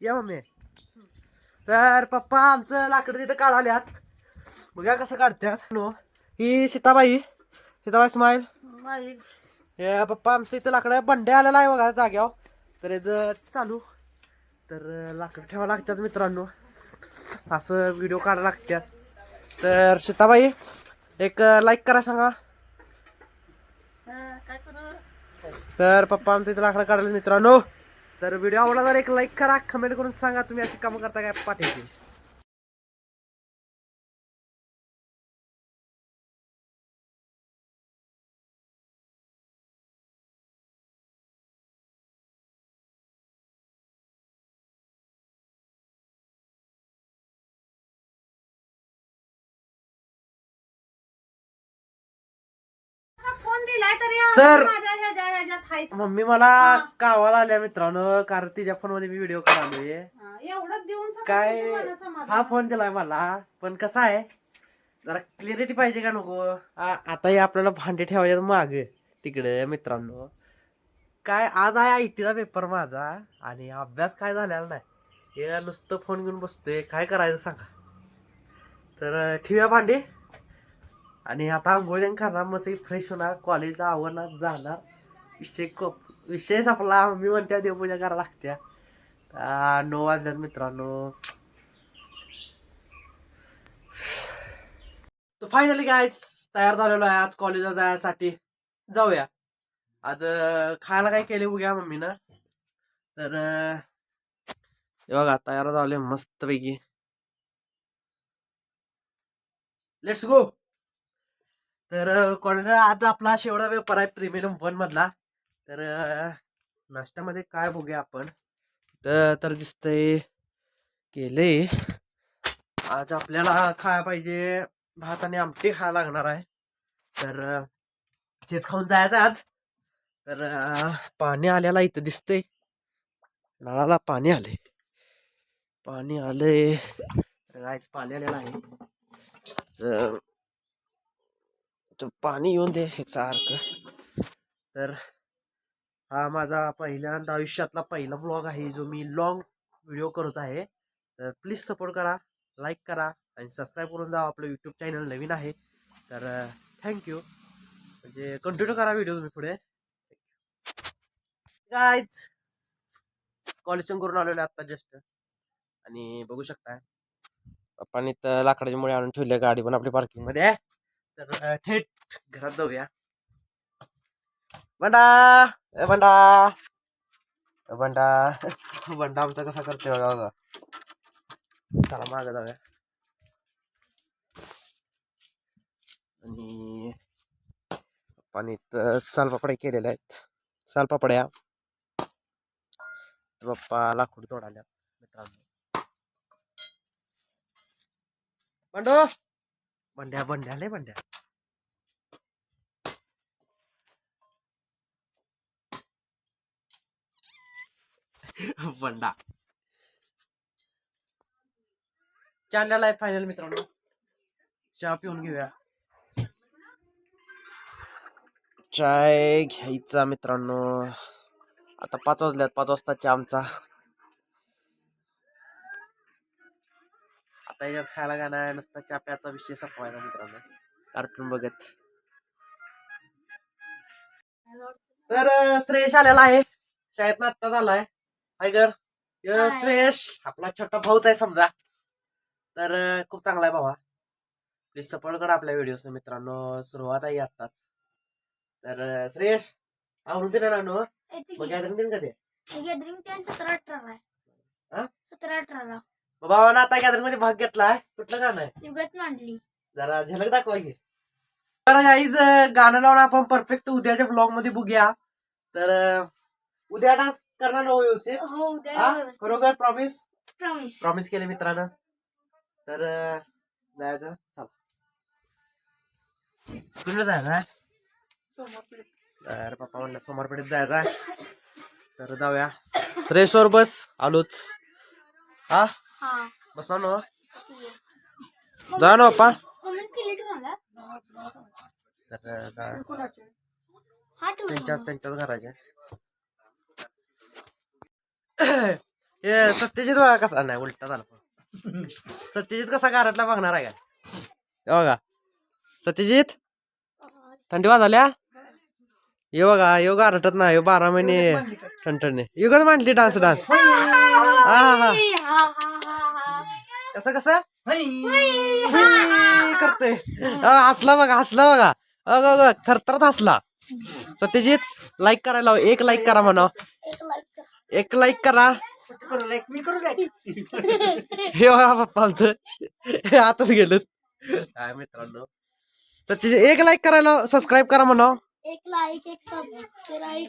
या मम्मी. तर पप्पा आमचं लाकडं तिथं काढाल्यात. बघा कसं काढतात नो ही सीताबाई. सीताबाई स्माईल हे पप्पा आमचं इथं लाकडं बंडे आलेला आहे बघा जाग्यावर. तर याचं चालू. तर लाकडं ठेवा लागतात मित्रांनो. असं व्हिडिओ काढायला लागतात तर सीताबाई एक लाईक करा सांगा. काय करू? तर पप्पा आमचं इथं लाकडं काढलं मित्रांनो. तर व्हिडिओ आवडला तर एक लाईक करा कमेंट करून सांगा तुम्ही अशी कामं करता काय पाठवते तरी तर- माझ्या ह्याच्या ह्याच्यात हायच. मम्मी मला गावाला आल्या मित्रांनो कारण तिच्या फोनमध्ये मी व्हिडिओ काढलोय. हा, एवढंच देऊन सगळं काय तुमच्या. हा फोन दिलाय मला पण कसा आहे? जरा क्लिअरिटी पाहिजे का नको? आ- आता हे आपल्याला भांडे ठेवायचे माग तिकडे मित्रांनो. काय आज आहे आय टीचा पेपर माझा आणि अभ्यास काय झालेला नाही. हे नुसतं फोन घेऊन बसतोय. काय करायचं सांगा? तर अं, ठेवूया भांडे? आणि आता आंघोळ करणार मस्त फ्रेश होणार कॉलेजला आवडणार जाणार. विषय खूप विषय आपला मी म्हणते देवपूजा करायला लागत्या. नऊ वाजल्यात मित्रांनो. फायनली काय तयार झालेलो आहे आज कॉलेजला जायसाठी. जाऊया. आज खायला काय केले बघूया मम्मीनं तर बघा तयार झाले मस्त पैकी लेट्स गो तर कॉलेज आज आपला शेवटा पेपर आहे प्रीमियम वन मधला. तर नाश्त्यामध्ये काय बघूया आपण. तर तर दिसतंय केले. आज आपल्याला खायला पाहिजे भात आणि आमटी खायला लागणार आहे. तर तेच खाऊन जायचं आज. तर पाणी आल्याला इथं दिसतंय. नळाला पाणी आले पाणी आले राईस पाणी आलेलं आहे. तर पाणी येऊन दे सारखं. तर हा माझा पहिल्यांदा आयुष्यातला पहिला ब्लॉग आहे जो मी लॉंग व्हिडिओ करत आहे. तर प्लीज सपोर्ट करा लाईक करा आणि सबस्क्राईब करून जा. आपलं यूट्यूब चॅनल नवीन आहे. तर थँक्यू म्हणजे कंटिन्यू करा व्हिडिओ तुम्ही पुढे. गायच कॉलेजून करून आलेलो आता जस्ट आणि बघू शकता पप्पानी तर लाकडाच्या मुळे आणून ठेवले गाडी पण आपली पार्किंगमध्ये आहे. तर थेट घरात जाऊया. बंडा! ए बंडा! बंडा! बंडा आमचा कसा करते बघा बघा. चला माग जाऊया. आणि पप्पानी तर केलेले आहेत. सालपापड्या पप्पा लाकूड तोडाल्या मित्रांनो. बंडो! बंड्या बंड्या लय बंड्या. बंडा. चांगला लाईफ फायनल मित्रांनो. चहा पिऊन घेऊया. चाय घ्यायचा मित्रांनो. आता पाच वाजल्यात पाच वाजता चहा आमचा आता याच्यात खायला का नाही नुसता चहा प्याचा विषय संपवायचा मित्रांनो. कार्टून बघत. तर श्रेयश आलेला आहे. शाळेत आत्ता झालाय. हाय. श्रेयश आपला छोटा भाऊच आहे समजा. तर खूप चांगला आहे भावा. प्लीज सपोर्ट करा आपल्या व्हिडिओज मित्रांनो सुरुवात आहे आत्ताच. तर श्रेयश आवडून दिला ना मग गॅदरिंग दिन कधी गॅदरिंग सतरा अठराला? आहे. सतरा अठराला. भावानं आता गॅदरिंगमध्ये भाग घेतलाय. कुठलं गाणं आहे? युगात मांडली. जरा झलक दाखवा की. तर गाईज गाणं लावून आपण परफेक्ट उद्याच्या ब्लॉगमध्ये बघूया. तर उद्या डान्स करणार ना हो व्यवस्थित. हो उद्या हा? खरोखर प्रॉमिस प्रॉमिस प्रॉमिस केले मित्रानं. तर अं, जायचं. चला. कुठलं जायचं आहे? तर पप्पा म्हणलं सोमवारपेठेत जायचं आहे. तर जाऊया. श्रेयश्वर बस आलोच. हा? हा. ना. जा ना पप्पा. हा त्यांच्याच त्यांच्याच घराचे हे सत्यजित बघा कसा नाही उलटा झाला सत्यजित कसा गारटला बघणार आहे का? बघा. सत्यजित? थंडी वाजल्या? ये बघा यो गारटत नाही यो बारा महिने ठणठणे युगच मांडली डान्स डान्स. हा. हा हा. कसं कसं करते हसला बघा हसला बघा. अग अग थरथरत हसला. सत्यजित लाईक करायला लाव. एक लाईक करा म्हणा. एक लाईक कर. एक लाईक करा. करू लाईक मी करू लाईक हे बघा पप्पा आमचं. हे आताच गेलं काय मित्रांनो? सत्यजित एक लाईक करायला सबस्क्राईब करा म्हणा. एक लाईक एक सबस्क्राईब